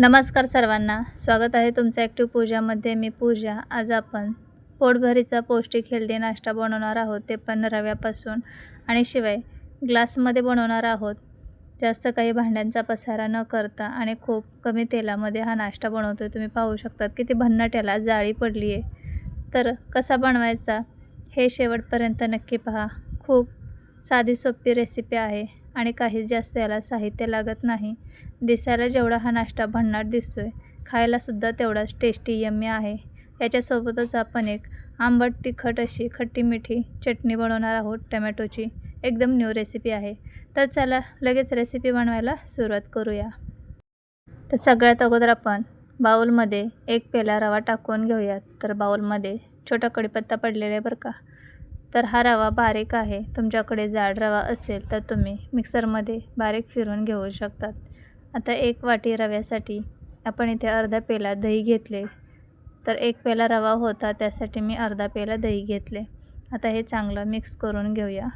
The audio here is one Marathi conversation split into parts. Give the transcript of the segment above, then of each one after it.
नमस्कार सर्वांना. स्वागत आहे तुमचं ॲक्टिव्ह पूजामध्ये मी पूजा. आज आपण पोटभरीचा पौष्टिक हेल्दी नाश्ता बनवणार आहोत. ते पण रव्यापासून. आणि शिवाय ग्लासमध्ये बनवणार आहोत. जास्त काही भांड्यांचा पसारा न करता आणि खूप कमी तेलामध्ये हा नाश्ता बनवतो आहे तुम्ही पाहू शकतात किती भन्नाट याला जाळी पडली आहे. तर कसा बनवायचा हे शेवटपर्यंत नक्की पहा. खूप साधी सोपी रेसिपी आहे. आणि काहीच जास्त याला साहित्य लागत नाही. दिसायला जेवढा हा नाश्ता भन्नाट दिसतो आहे खायलासुद्धा तेवढाच टेस्टी यम्मी आहे. याच्यासोबतच आपण एक आंबट तिखट अशी खट्टी मिठी चटणी बनवणार आहोत टमॅटोची. एकदम न्यू रेसिपी आहे. तर चला लगेच रेसिपी बनवायला सुरुवात करूया. तर सगळ्यात अगोदर आपण बाऊलमध्ये एक पेला रवा टाकून घेऊयात. तर बाऊलमध्ये छोटा कडीपत्ता पडलेला आहे बरं का. तर हा रवा बारीक आहे. तुमच्याकडे जाड रवा असेल तर तुम्ही मिक्सरमध्ये बारीक फिरून घेऊ शकतात. आता एक वाटी रव्यासाठी आपण इथे अर्धा पेला दही घेतले. तर एक पेला रवा होता त्यासाठी मी अर्धा पेला दही घेतले. आता हे चांगलं मिक्स करून घेऊया.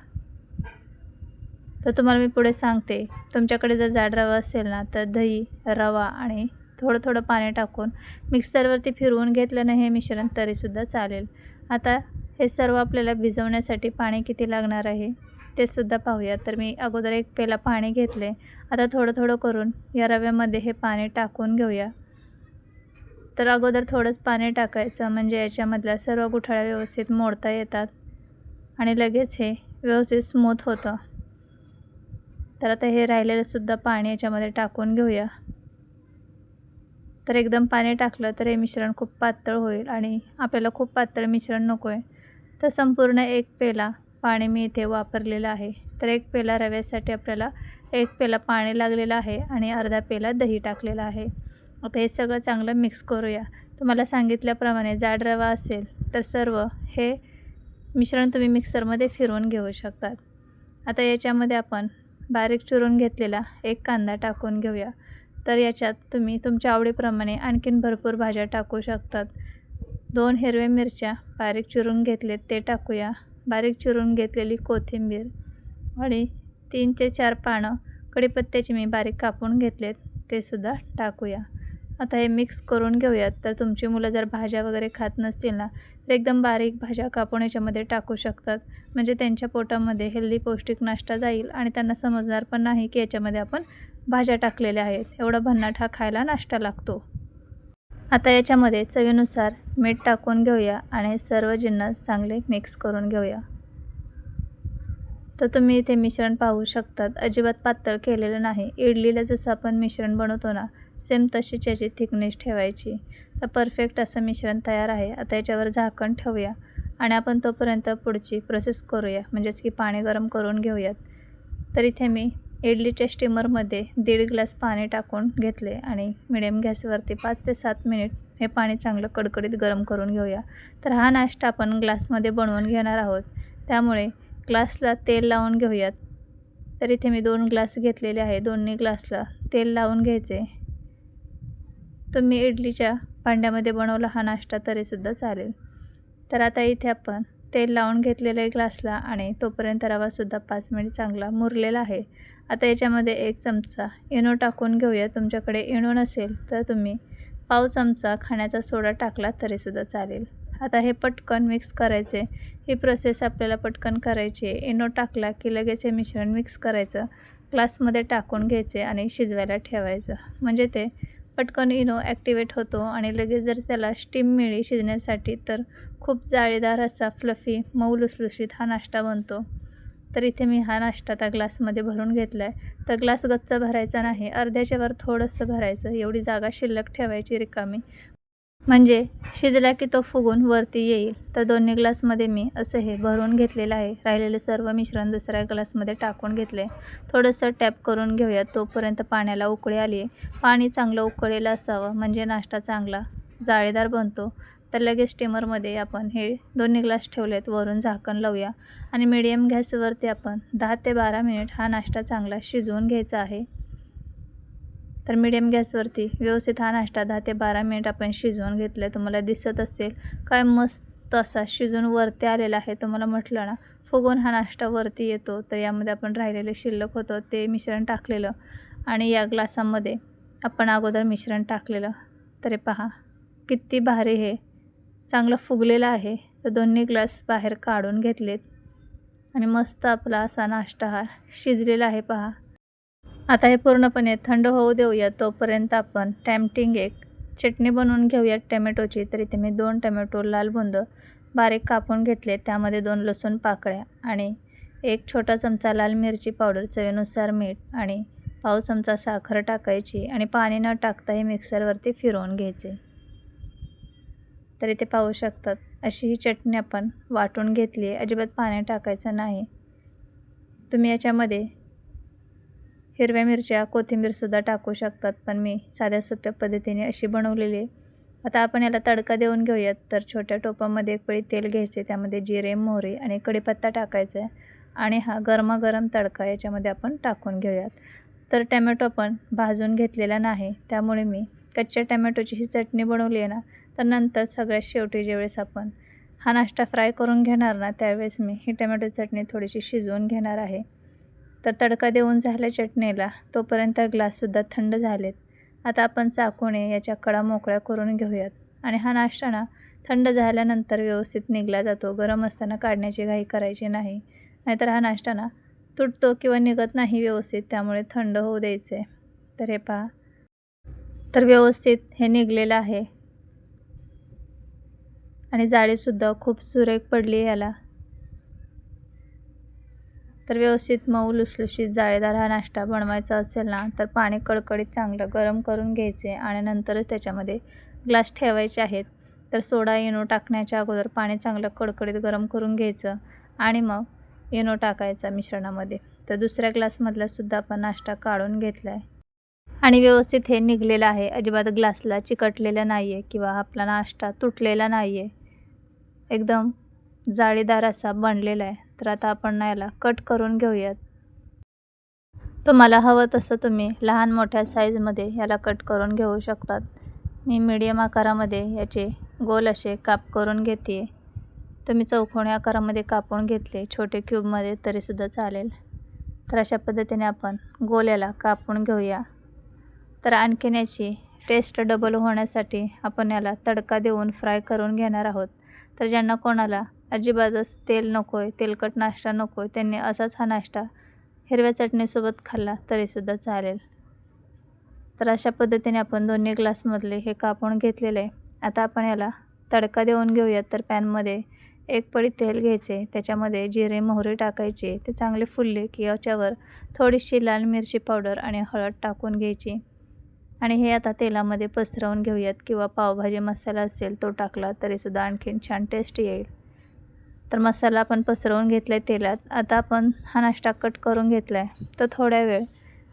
तर तुम्हाला मी पुढे सांगते तुमच्याकडे जर जाड रवा असेल ना तर दही रवा आणि थोडं थोडं पाणी टाकून मिक्सरवरती फिरवून घेतलं ना हे मिश्रण तरीसुद्धा चालेल. आता हे सर्व आपल्याला भिजवण्यासाठी पाणी किती लागणार आहे ते सुद्धा पाहूया. तर मी अगोदर एक पेला पाणी घेतले. आता थोडं थोडं करून या रव्यामध्ये हे पाणी टाकून घेऊया. तर अगोदर थोडंच पाणी टाकायचं म्हणजे याच्यामधल्या सर्व गुठळ्या व्यवस्थित मोडता येतात. आणि लगेच हे व्यवस्थित स्मूथ होतं. तर आता हे राहिलेलंसुद्धा पाणी याच्यामध्ये टाकून घेऊया. तर एकदम पाणी टाकलं तर हे मिश्रण खूप पातळ होईल आणि आपल्याला खूप पातळ मिश्रण नको आहे तर संपूर्ण एक पेला पाणी मी इथे वापरलेलं आहे. तर एक पेला रव्यासाठी आपल्याला एक पेला पाणी लागलेलं आहे आणि अर्धा पेला दही टाकलेला आहे. आता हे सगळं चांगलं मिक्स करूया. तुम्हाला सांगितल्याप्रमाणे जाड रवा असेल तर सर्व हे मिश्रण तुम्ही मिक्सरमध्ये फिरवून घेऊ शकतात. आता याच्यामध्ये आपण बारीक चिरून घेतलेला एक कांदा टाकून घेऊया. तर याच्यात तुम्ही तुमच्या आवडीप्रमाणे आणखीन भरपूर भाज्या टाकू शकतात. दोन हिरव्या मिरच्या बारीक चिरून घेतले ते टाकूया. बारीक चिरून घेतलेली कोथिंबीर आणि तीन ते चार पानं कढीपत्त्याची मी बारीक कापून घेतलेत ते सुद्धा टाकूया. आता हे मिक्स करून घेऊयात. तर तुमची मुलं जर भाज्या वगैरे खात नसतील ना तर एकदम बारीक भाज्या कापून याच्यामध्ये टाकू शकतात. म्हणजे त्यांच्या पोटामध्ये हेल्दी पौष्टिक नाश्ता जाईल आणि त्यांना समजणार पण नाही की याच्यामध्ये आपण भाज्या टाकलेल्या आहेत. एवढा भन्नाट हा खायला नाश्ता लागतो. आता याच्यामध्ये चवीनुसार मीठ टाकून घेऊया आणि सर्व जिन्नस चांगले मिक्स करून घेऊया. तर तुम्ही इथे मिश्रण पाहू शकतात. अजिबात पातळ केलेलं नाही. इडलीला जसं आपण मिश्रण बनवतो ना सेम तशीच याची थिकनेस ठेवायची. तर परफेक्ट असं मिश्रण तयार आहे. आता याच्यावर झाकण ठेवूया आणि आपण तोपर्यंत पुढची प्रोसेस करूया. म्हणजेच की पाणी गरम करून घेऊयात. तर इथे मी इडलीच्या स्टीमरमध्ये दीड ग्लास पाणी टाकून घेतले आणि मिडियम गॅसवरती पाच ते सात मिनिट हे पाणी चांगलं कडकडीत गरम करून घेऊया. तर हा नाश्ता आपण ग्लासमध्ये बनवून घेणार आहोत. त्यामुळे ग्लासला तेल लावून घेऊयात. तर इथे मी दोन ग्लास घेतलेले आहे दोन्ही ग्लासला तेल लावून घ्यायचे. तुम्ही इडलीच्या भांड्यामध्ये बनवला हा नाश्ता तरीसुद्धा चालेल. तर आता इथे आपण तेल लावून घेतलेलं आहे ग्लासला आणि तोपर्यंत रवासुद्धा पाच मिनिट चांगला मुरलेला आहे. आता याच्यामध्ये एक चमचा इनो टाकून घेऊया. तुमच्याकडे इनो नसेल तर तुम्ही पाव चमचा खाण्याचा सोडा टाकला तरीसुद्धा चालेल. आता हे पटकन मिक्स करायचे. ही प्रोसेस आपल्याला पटकन करायची आहे. इनो टाकला की लगेच हे मिश्रण मिक्स करायचं. ग्लासमध्ये टाकून घ्यायचे आणि शिजवायला ठेवायचं. म्हणजे ते पटकन इनो ॲक्टिवेट होतो आणि लगेच जर त्याला स्टीम मिळी शिजण्यासाठी तर खूप जाळीदार असा फ्लफी मऊ लुसलुशीत हा नाश्ता बनतो. तर इथे मी हा नाश्ता त्या ग्लासमध्ये भरून घेतला आहे तर ग्लास गच्च भरायचा नाही अर्ध्याच्यावर थोडंसं भरायचं. एवढी जागा शिल्लक ठेवायची रिकामी. म्हणजे शिजला की तो फुगून वरती येईल. तर दोन्ही ग्लासमध्ये मी असं हे भरून घेतलेलं आहे. राहिलेले सर्व मिश्रण दुसऱ्या ग्लासमध्ये टाकून घेतले. थोडंसं टॅप करून घेऊया. तोपर्यंत पाण्याला उकळी आली आहे. पाणी चांगलं उकळलेलं असावं म्हणजे नाश्ता चांगला जाळीदार बनतो. तर लगेच स्टीमरमध्ये आपण हे दोन्ही ग्लास ठेवलेत. वरून झाकण लावूया. आणि मिडियम गॅसवरती आपण दहा ते बारा मिनिट हा नाश्ता चांगला शिजवून घ्यायचा आहे. तर मिडियम गॅसवरती व्यवस्थित हा नाश्ता दहा ते बारा मिनिट आपण शिजवून घेतलं आहे. तुम्हाला दिसत असेल काय मस्त असा शिजून वरती आलेला आहे. तुम्हाला म्हटलं ना फुगून हा नाश्ता वरती येतो. तर यामध्ये आपण राहिलेले शिल्लक होतं ते मिश्रण टाकलेलं आणि या ग्लासामध्ये आपण अगोदर मिश्रण टाकलेलं. तरी पहा किती भारी हे. चांगलं फुगलेलं आहे. तर दोन्ही ग्लास बाहेर काढून घेतलेत. आणि मस्त आपला असा नाश्ता हा शिजलेला आहे पहा. आता हे पूर्णपणे थंड होऊ देऊया तोपर्यंत आपण टॅमटिंग एक चटणी बनवून घेऊयात टमॅटोची तर इथे मी दोन टमॅटो लाल बुंद बारीक कापून घेतले. त्यामध्ये दोन लसूण पाकळ्या आणि एक छोटा चमचा लाल मिरची पावडर चवीनुसार मीठ आणि पाव चमचा साखर टाकायची आणि पाणी न टाकता हे मिक्सरवरती फिरवून घ्यायचे. तर इथे पाहू शकतात अशी ही चटणी आपण वाटून घेतली आहे. अजिबात पाणी टाकायचं नाही. तुम्ही याच्यामध्ये हिरव्या मिरच्या कोथिंबीरसुद्धा टाकू शकतात पण मी साध्या सोप्या पद्धतीने अशी बनवलेली आहे. आता आपण याला तडका देऊन घेऊयात. तर छोट्या टोपामध्ये एक पळी तेल घ्यायचे त्यामध्ये जिरे मोहरी आणि कढीपत्ता टाकायचा आहे. आणि हा गरमागरम तडका याच्यामध्ये आपण टाकून घेऊयात. तर टॅमॅटो पण भाजून घेतलेला नाही त्यामुळे मी कच्च्या टॅमॅटोची ही चटणी बनवली आहे ना तर नंतर सगळ्यात शेवटी ज्यावेळेस आपण हा नाश्ता फ्राय करून घेणार ना त्यावेळेस मी ही टॅमॅटो चटणी थोडीशी शिजवून घेणार आहे. तर तडका देऊन झाला चटणीला. तोपर्यंत ग्लाससुद्धा थंड झालेत. आता आपण चाकूने याच्या कडा मोकळ्या करून घेऊयात. आणि हा नाश्ता ना थंड झाल्यानंतर व्यवस्थित निघला जातो. गरम असताना काढण्याची घाई करायची नाही. नाहीतर हा नाश्ता ना तुटतो किंवा निघत नाही व्यवस्थित. त्यामुळे थंड होऊ द्यायचे. तर हे पहा. तर व्यवस्थित हे निघलेलं आहे. आणि जाळीसुद्धा खूप सुरेख पडली याला. तर व्यवस्थित मऊ लुसलुशीत जाळीदार हा नाश्ता बनवायचा असेल ना तर पाणी कडकडीत चांगलं गरम करून घ्यायचे आणि नंतरच त्याच्यामध्ये ग्लास ठेवायचे आहेत. तर सोडा इनो टाकण्याच्या अगोदर पाणी चांगलं कडकडीत गरम करून घ्यायचं आणि मग इनो टाकायचा मिश्रणामध्ये. तर दुसऱ्या ग्लासमधलासुद्धा आपण नाश्ता काढून घेतला आहे आणि व्यवस्थित हे निघलेलं आहे. अजिबात ग्लासला चिकटलेलं नाही आहे किंवा आपला नाश्ता तुटलेला नाही आहे एकदम जाळीदार असा बनलेला आहे. तर आता आपण ना याला कट करून घेऊयात. तुम्हाला हवं तसं तुम्ही लहान मोठ्या साईजमध्ये याला कट करून घेऊ शकतात. मी मीडियम आकारामध्ये याचे गोल असे काप करून घेते. तुम्ही चौकोणी आकारामध्ये कापून घेतले छोटे क्यूबमध्ये तरीसुद्धा चालेल. तर अशा पद्धतीने आपण गोल याला कापून घेऊया. तर आणखीन याची टेस्ट डबल होण्यासाठी आपण याला तडका देऊन फ्राय करून घेणार आहोत. तर ज्यांना कोणाला अजिबातच तेल नको आहे तेलकट नाश्ता नको आहे त्यांनी असाच हा नाश्ता हिरव्या चटणीसोबत खाल्ला तरीसुद्धा चालेल. तर अशा पद्धतीने आपण दोन्ही ग्लासमधले हे कापून घेतलेले. आहे आता आपण याला तडका देऊन घेऊयात. तर पॅनमध्ये एक पडी तेल घ्यायचे. त्याच्यामध्ये जिरे मोहरी टाकायचे. ते चांगले फुलले की याच्यावर थोडीशी लाल मिरची पावडर आणि हळद टाकून घ्यायची. आणि हे आता तेलामध्ये पसरवून घेऊयात. किंवा पावभाजी मसाला असेल तो टाकला तरीसुद्धा आणखीन छान टेस्ट येईल. तर मसाला आपण पसरवून घेतला आहे तेलात. आता आपण हा नाश्ता कट करून घेतला आहे तर थोड्या वेळ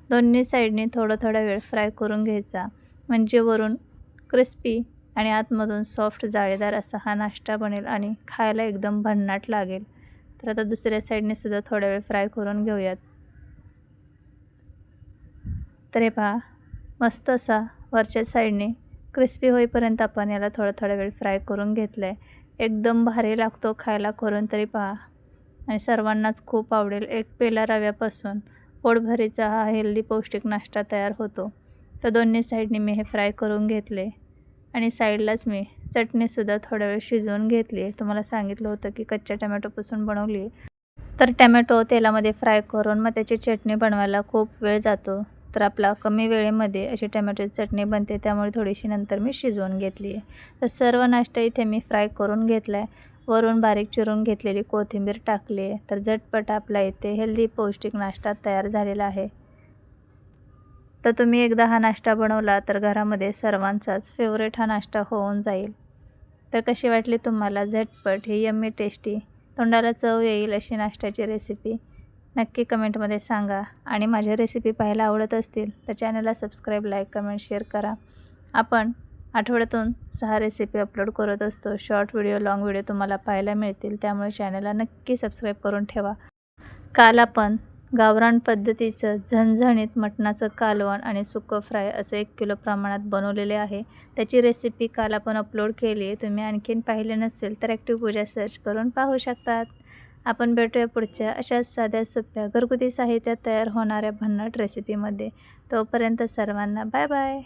दोन्ही साईडने थोडं थोडा वेळ फ्राय करून घ्यायचा. म्हणजे वरून क्रिस्पी आणि आतमधून सॉफ्ट जाळीदार असा हा नाश्ता बनेल आणि खायला एकदम भन्नाट लागेल. तर आता दुसऱ्या साईडने सुद्धा थोडा वेळ फ्राय करून घेऊयात. तर हे पहा मस्त असा वरच्या साईडने क्रिस्पी होईपर्यंत आपण याला थोडा थोडा वेळ फ्राय करून घेतलं आहे एकदम भारी लागतो खायला करून तरी पहा. आणि सर्वांनाच खूप आवडेल. एक पेला रव्यापासून पोटभरीचा हा हेल्दी पौष्टिक नाश्ता तयार होतो. तर दोन्ही साईडने मी हे फ्राय करून घेतले. आणि साईडलाच मी चटणीसुद्धा थोडा वेळ शिजवून घेतली. तुम्हाला सांगितलं होतं की कच्च्या टमॅटोपासून बनवली. तर टमॅटो तेलामध्ये फ्राय करून मग त्याची चटणी बनवायला खूप वेळ जातो. तर आपला कमी वेळेमध्ये अशी टमॅटोची चटणी बनते त्यामुळे थोडीशी नंतर मी शिजवून घेतली आहे. तर सर्व नाश्ता इथे मी फ्राय करून घेतला आहे वरून बारीक चिरून घेतलेली कोथिंबीर टाकली आहे. तर झटपट आपला इथे हेल्दी पौष्टिक नाश्ता तयार झालेला आहे. तर तुम्ही एकदा हा नाश्ता बनवला तर घरामध्ये सर्वांचाच फेवरेट हा नाश्ता होऊन जाईल. तर कशी वाटली तुम्हाला झटपट ही यम्मी टेस्टी तोंडाला चव येईल अशी नाश्त्याची रेसिपी नक्की कमेंटमध्ये सांगा. आणि माझ्या रेसिपी पाहायला आवडत असतील तर चॅनलला सबस्क्राईब लाईक कमेंट शेअर करा. आपण आठवड्यातून सहा रेसिपी अपलोड करत असतो. शॉर्ट व्हिडिओ लाँग व्हिडिओ तुम्हाला पाहायला मिळतील. त्यामुळे चॅनलला नक्की सबस्क्राईब करून ठेवा. काल आपण गावरान पद्धतीचं झणझणीत मटणाचं कालवण आणि सुकं फ्राय असं एक किलो प्रमाणात बनवलेले आहे. त्याची रेसिपी काल आपण अपलोड केली तुम्ही आणखीन पाहिले नसेल तर ॲक्टिव्ह पूजा सर्च करून पाहू शकतात. आपण भेटूया पुढच्या अशाच साध्या सोप्या घरगुती साहित्यात तयार होणाऱ्या भन्नाट रेसिपीमध्ये तोपर्यंत सर्वांना बाय बाय